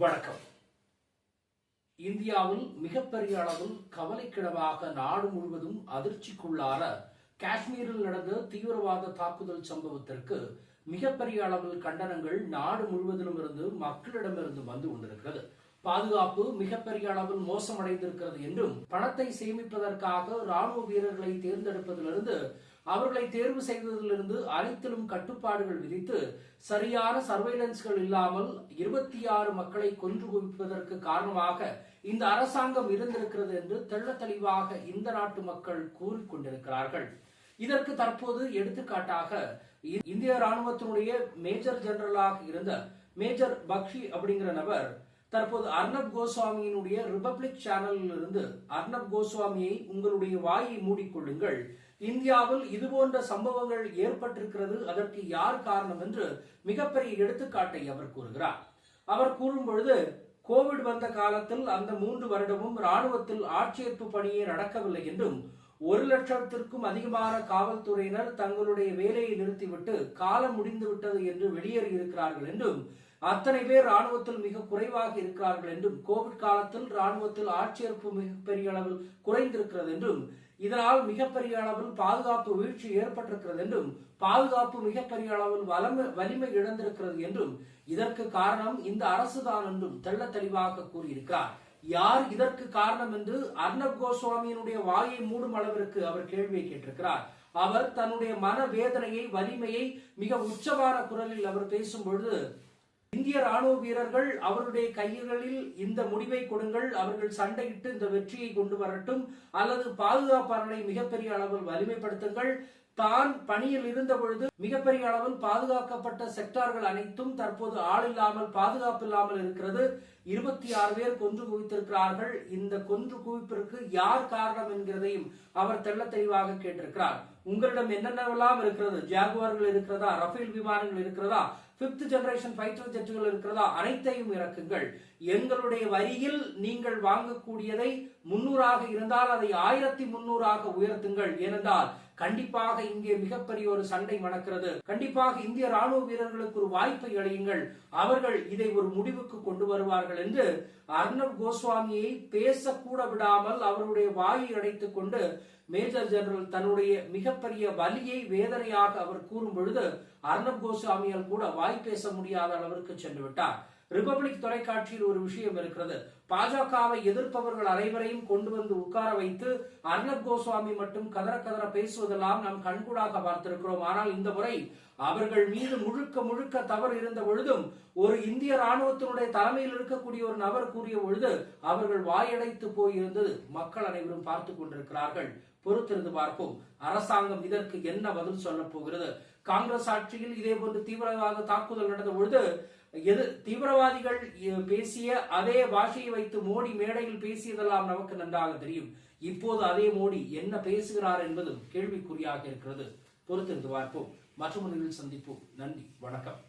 வணக்கம். இந்தியாவில் மிகப்பெரிய அளவில் கவலைக்கிடமாக நாடு முழுவதும் அதிர்ச்சிக்குள்ளான காஷ்மீரில் நடந்த தீவிரவாத தாக்குதல் சம்பவத்திற்கு மிகப்பெரிய அளவில் கண்டனங்கள் நாடு முழுவதிலும் இருந்து மக்களிடமிருந்து வந்து கொண்டிருக்கிறது. பாதுகாப்பு மிகப்பெரிய அளவில் மோசமடைந்திருக்கிறது என்றும் பணத்தை சேமிப்பதற்காக ராணுவ வீரர்களை தேர்ந்தெடுப்பதிலிருந்து அவர்களை தேர்வு செய்வதிலிருந்து அனைத்திலும் கட்டுப்பாடுகள் விதித்து சரியான சர்வைலன்ஸ்கள் இல்லாமல் இருபத்தி ஆறு மக்களை கொன்று குவிப்பதற்கு காரணமாக இந்த அரசாங்கம் இருந்திருக்கிறது என்று தெள்ள தெளிவாக இந்த நாட்டு மக்கள் கூறிக்கொண்டிருக்கிறார்கள். இதற்கு தற்போது எடுத்துக்காட்டாக இ- இந்திய ராணுவத்தினுடைய மேஜர் ஜெனரலாக இருந்த மேஜர் பக்ஷி அப்படிங்கிற நபர் தற்போது அர்ணப் கோஸ்வாமியினுடைய ரிபப்ளிக் சேனலில் இருந்து அர்ணப் கோஸ்வாமியை உங்களுடைய வாயை மூடிக்கொள்ளுங்கள். இந்தியாவில் இதுபோன்ற சம்பவங்கள் ஏற்பட்டிருக்கிறது. அதற்கு யார் காரணம் என்று மிகப்பெரிய எடுத்துக்காட்டை அவர் கூறுகிறார். அவர் கூறும் பொழுது கோவிட் வந்த காலத்தில் அந்த மூன்று வருடமும் ராணுவத்தில் ஆட்சேர்ப்பு பணியே நடக்கவில்லை என்றும் ஒரு லட்சத்திற்கும் அதிகமான காவல்துறையினர் தங்களுடைய வேலையை நிறுத்திவிட்டு காலம் முடிந்து விட்டது என்று வெளியேறி இருக்கிறார்கள் என்றும் அத்தனை பேர் ராணுவத்தில் மிக குறைவாக இருக்கிறார்கள் என்றும் கோவிட் காலத்தில் ராணுவத்தில் ஆட்சேர்ப்பு மிகப்பெரிய அளவில் குறைந்திருக்கிறது என்றும் இதனால் மிகப்பெரிய அளவில் பாதுகாப்பு வீழ்ச்சி ஏற்பட்டிருக்கிறது என்றும் பாதுகாப்பு மிகப்பெரிய அளவில் வலமை வலிமை இழந்திருக்கிறது என்றும் இதற்கு காரணம் இந்த அரசுதான் என்றும் தெள்ள தெளிவாக கூறியிருக்கிறார். யார் இதற்கு காரணம் என்று அர்ணப் கோஸ்வாமியினுடைய வாயை மூடும் அளவிற்கு அவர் கேள்வியை கேட்டிருக்கிறார். அவர் தன்னுடைய மன வேதனையை வலிமையை மிக உச்சமான குரலில் அவர் பேசும் பொழுது இந்திய ராணுவ வீரர்கள் அவருடைய கைகளில் இந்த முடிவை கொடுங்கள். அவர்கள் சண்டையிட்டு இந்த வெற்றியை கொண்டு வரட்டும். அல்லது பாதுகாப்பாளர்களை மிகப்பெரிய அளவில் வலிமைப்படுத்துங்கள். தான் பணியில் இருந்த பொழுது மிகப்பெரிய அளவில் பாதுகாக்கப்பட்ட செக்டார்கள் அனைத்தும் தற்போது ஆள் இல்லாமல் பாதுகாப்பு இல்லாமல் இருக்கிறது. இருபத்தி ஆறு பேர் கொன்று குவித்திருக்கிறார்கள். இந்த கொன்று குவிப்பிற்கு யார் காரணம் என்கிறதையும் அவர் தெள்ள தெளிவாக கேட்டிருக்கிறார். உங்களிடம் என்னென்னவெல்லாம் இருக்கிறது? ஜாகுவார்கள் இருக்கிறதா? ரஃபேல் விமானங்கள் இருக்கிறதா? பிப்த் ஜெனரேஷன் ஃபைட்டர் ஜெட்டுகள் இருக்கிறதா? அனைத்தையும் இறக்குங்கள். எங்களுடைய வரியில் நீங்கள் வாங்கக்கூடியதை முன்னூறாக இருந்தால் அதை ஆயிரத்தி முன்னூறாக உயர்த்துங்கள். ஏனென்றால் கண்டிப்பாக இங்கே மிகப்பெரிய ஒரு சண்டை மணக்கிறது கண்டிப்பாக இந்திய ராணுவ வீரர்களுக்கு ஒரு வாய்ப்பை அளியுங்கள். அவர்கள் இதை ஒரு முடிவுக்கு கொண்டு வருவார்கள் என்று அர்ணப் கோஸ்வாமியை பேசக்கூட விடாமல் அவருடைய வாயை அடைத்துக் கொண்டு மேஜர் ஜெனரல் தன்னுடைய மிகப்பெரிய வலியை வேதனையாக அவர் கூறும் பொழுது அர்ணப் கோஸ்வாமியால் கூட வாய் பேச முடியாத அளவிற்கு சென்று விட்டார். ரிபப்ளிக் தொலைக்காட்சியில் ஒரு விஷயம் இருக்கிறது. பாஜகவை எதிர்ப்பவர்கள் அனைவரையும் கொண்டு வந்து உட்கார வைத்து அர்ணப் கோஸ்வாமி மட்டும் கதற கதற பேசுவதெல்லாம் நாம் கண்கூடாக பார்த்திருக்கிறோம். ஆனால் இந்த முறை அவர்கள் மீது முழுக்க முழுக்க தவறு இருந்த பொழுதும் ஒரு இந்திய ராணுவத்தினுடைய தலைமையில் இருக்கக்கூடிய ஒரு நபர் கூறிய பொழுது அவர்கள் வாயடைத்து போயிருந்தது. மக்கள் அனைவரும் பார்த்து கொண்டிருக்கிறார்கள். பொறுத்திருந்து பார்ப்போம். அரசாங்கம் இதற்கு என்ன பதில் சொல்ல போகிறது? காங்கிரஸ் ஆட்சியில் இதே போன்று தீவிரவாத தாக்குதல் நடந்த பொழுது எது தீவிரவாதிகள் பேசிய அதே பாஷையை வைத்து மோடி மேடையில் பேசியதெல்லாம் நமக்கு நன்றாக தெரியும். இப்போது அதே மோடி என்ன பேசுகிறார் என்பதும் கேள்விக்குறியாக இருக்கிறது. பொறுத்திருந்து பார்ப்போம். மற்றொரு சந்திப்போம். நன்றி. வணக்கம்.